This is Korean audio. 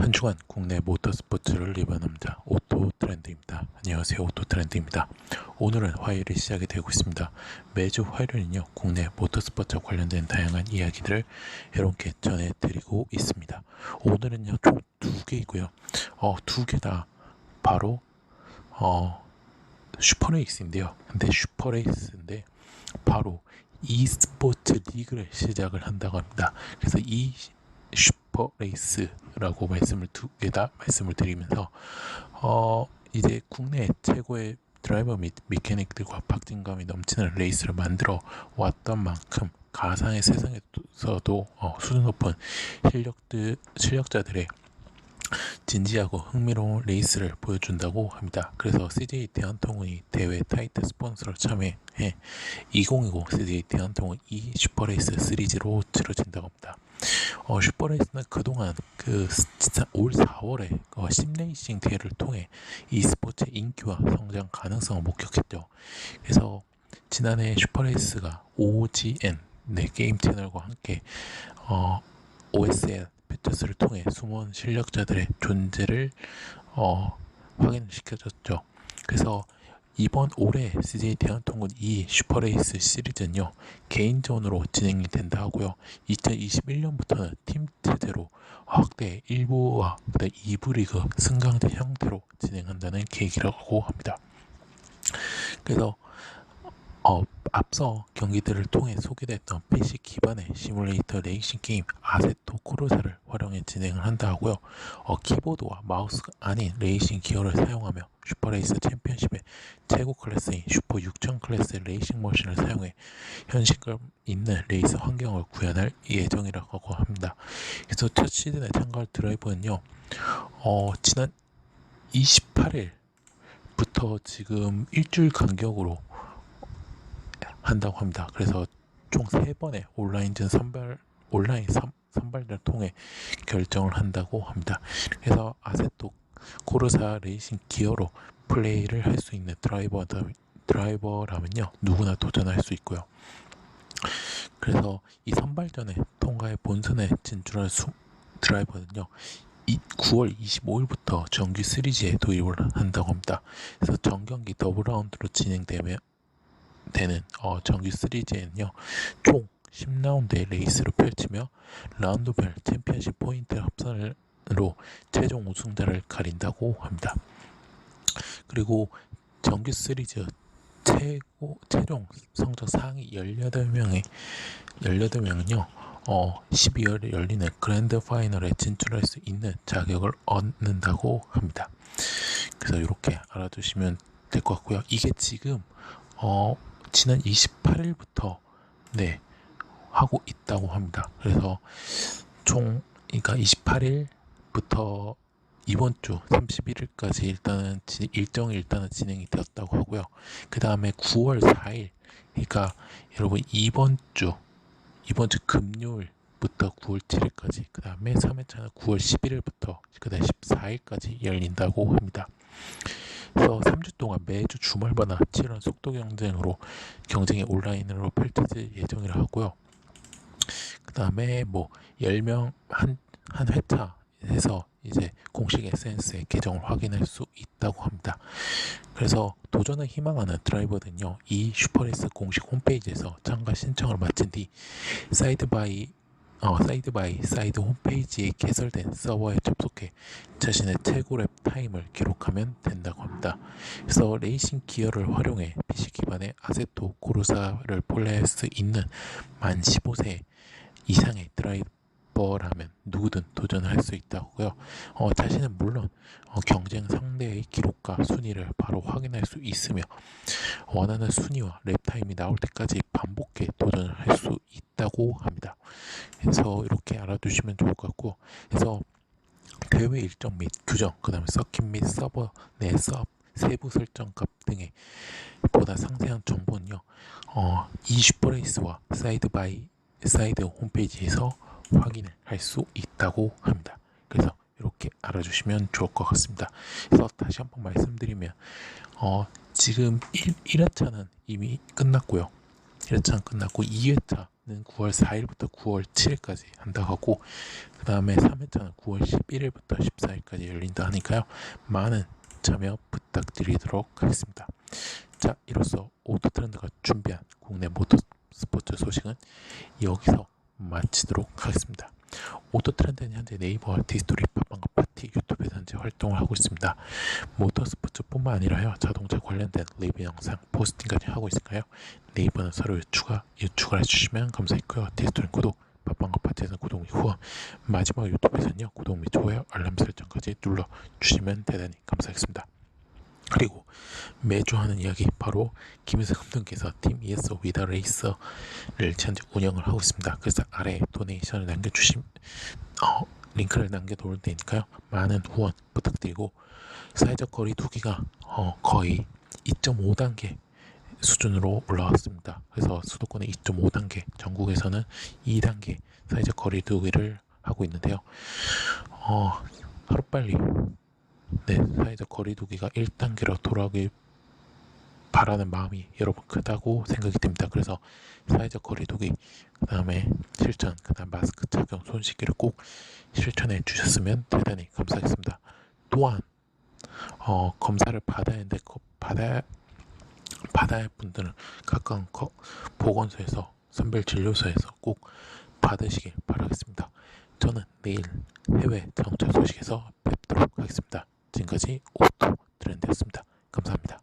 한 주간 국내 모터스포츠를 리뷰합니다. 오토 트렌드입니다. 안녕하세요. 오토 트렌드입니다. 오늘은 화요일이 시작이 되고 있습니다. 매주 화요일은요, 국내 모터스포츠와 관련된 다양한 이야기들을 이렇게 전해드리고 있습니다. 오늘은요, 총 두 개이고요. 어, 두 개 다 바로, 어, 슈퍼레이스인데요. 근데 슈퍼레이스인데, 바로 e스포츠 리그를 시작을 한다고 합니다. 그래서 이 슈퍼 레이스라고 말씀을 두 개 다 말씀을 드리면서 어 이제 국내 최고의 드라이버 및 미케닉들과 박진감이 넘치는 레이스를 만들어 왔던 만큼 가상의 세상에서도 어, 수준 높은 실력들 실력자들의 진지하고 흥미로운 레이스를 보여준다고 합니다. 그래서 CJ 대한통운이 대회 타이틀 스폰서로 참여해 2020 CJ 대한통운 E 슈퍼레이스 시리즈로 치러진다고 합니다. 어, 슈퍼레이스는 그동안 그 진짜 올 4월에 어, 심레이싱 대회를 통해 e스포츠의 인기와 성장 가능성을 목격했죠. 그래서 지난해 슈퍼레이스가 OGN 네, 게임 채널과 함께 어, OSL 퓨처스를 통해 숨은 실력자들의 존재를 어, 확인시켜줬죠. 그래서 이번 올해 CJ 대한통운 2 슈퍼레이스 시리즈는요 개인전으로 진행이 된다 하고요. 2021년부터는 팀 체제로 확대 1부와 2부 리그 승강제 형태로 진행한다는 계획이라고 합니다. 그래서 어, 앞서 경기들을 통해 소개됐던 PC 기반의 시뮬레이터 레이싱 게임 아세토 코르사를 활용해 진행을 한다 하고요. 어, 키보드와 마우스가 아닌 레이싱 기어를 사용하며 슈퍼레이스 챔피언십의 최고 클래스인 슈퍼 6000 클래스의 레이싱 머신을 사용해 현실감 있는 레이스 환경을 구현할 예정이라고 합니다. 그래서 첫 시즌에 참가할 드라이버는요. 어, 지난 28일부터 지금 일주일 간격으로 한다고 합니다. 그래서 총 세번의 온라인전 선발 온라인 선, 선발을 통해 결정을 한다고 합니다. 그래서 아세토 코르사 레이싱 기어로 플레이를 할 수 있는 드라이버 드라이버라면요 누구나 도전할 수 있고요. 그래서 이 선발전에 통과해 본선에 진출한 수, 드라이버는요 9월 25일부터 정규 시리즈에 도입을 한다고 합니다. 그래서 정경기 더블 라운드로 진행되며 되는 어, 정규 시리즈에는요 총 10라운드의 레이스를 펼치며 라운드별 챔피언십 포인트 합산으로 최종 우승자를 가린다고 합니다. 그리고 정규 시리즈 최고 최종 성적 상위 18명의 18명은요. 어, 12월에 열리는 그랜드 파이널에 진출할 수 있는 자격을 얻는다고 합니다. 그래서 이렇게 알아두시면 될 것 같고요. 이게 지금 어, 지난 28일부터 네 하고 있다고 합니다. 그래서 총 그러니까 28일부터 이번 주 31일까지 일단은 일정이 일단은 진행이 되었다고 하고요. 그 다음에 9월 4일 그러니까 여러분 이번 주 이번 주 금요일 부터 9월 7일까지 그 다음에 3회차는 9월 11일부터 그 다음 14일까지 열린다고 합니다. 그래서 3주 동안 매주 주말마다 치열한 속도 경쟁으로 경쟁이 온라인으로 펼쳐질 예정이라 하고요. 그 다음에 뭐 10명 한, 한 회차 해서 이제 공식 SNS에 계정을 확인할 수 있다고 합니다. 그래서 도전을 희망하는 드라이버는요, 이 슈퍼레이스 공식 홈페이지에서 참가 신청을 마친 뒤 사이드 바이 어, 사이드 바이 사이드 홈페이지에 개설된 서버에 접속해 자신의 최고 랩 타임을 기록하면 된다고 합니다. 그래서 레이싱 기어를 활용해 PC 기반의 아세토 고르사를 플레이할 수 있는 만 15세 이상의 드라이버라면 누구든 도전할 수 있다고요. 어, 자신은 물론 어, 경쟁 상대의 기록과 순위를 바로 확인할 수 있으며 원하는 순위와 랩 타임이 나올 때까지 반복해 도전을 할수 있다고 합니다. 그래서 이렇게 알아두시면 좋을 것 같고 그래서 대회 일정 및 규정, 그 다음에 서킷 및 서버 내 수업 세부 설정 값 등의 보다 상세한 정보는요. 어, 이 슈퍼레이스와 사이드 바이 사이드 홈페이지에서 확인을 할 수 있다고 합니다. 그래서 이렇게 알아주시면 좋을 것 같습니다. 그래서 다시 한번 말씀드리면 어, 지금 1, 1회차는 이미 끝났고요. 1회차는 끝났고 2회차는 9월 4일부터 9월 7일까지 한다고 하고 그 다음에 3회차는 9월 11일부터 14일까지 열린다 하니까요. 많은 참여 부탁드리도록 하겠습니다. 자, 이로써 오토트렌드가 준비한 국내 모터스포츠 소식은 여기서 마치도록 하겠습니다. 오토 트렌드는 현재 네이버와 디스토리 팟빵과 파티 유튜브에서 현재 활동을 하고 있습니다. 모터스포츠뿐만 아니라요 자동차 관련된 리뷰 영상 포스팅까지 하고 있으니까요 네이버는 서로 추가 추가를 해주시면 감사했고요 디스토리 구독 팟빵과 파티에서 구독 및 후원 마지막 유튜브에서는요 구독 및 좋아요 알람 설정까지 눌러 주시면 대단히 감사하겠습니다. 그리고 매주 하는 이야기 바로 김혜석 감독께서 팀 ES 위더 레이서를 현재 운영을 하고 있습니다. 그래서 아래 도네이션을 남겨주심 어, 링크를 남겨놓을 테니까요. 많은 후원 부탁드리고 사회적 거리 두기가 어, 거의 2.5단계 수준으로 올라왔습니다. 그래서 수도권의 2.5단계, 전국에서는 2단계 사회적 거리 두기를 하고 있는데요. 어, 하루빨리 네, 사회적 거리두기가 1단계로 돌아오길 바라는 마음이 여러분 크다고 생각이 됩니다. 그래서 사회적 거리두기, 그 다음에 실천, 그 다음 마스크 착용, 손 씻기를 꼭 실천해 주셨으면 대단히 감사하겠습니다. 또한 어, 검사를 받아야 하는데 그 받아야 받아야 할 분들은 가까운 거, 보건소에서 선별 진료소에서 꼭 받으시길 바라겠습니다. 저는 내일 해외 자동차 소식에서 뵙도록 하겠습니다. 지금까지 오토 트렌드였습니다. 감사합니다.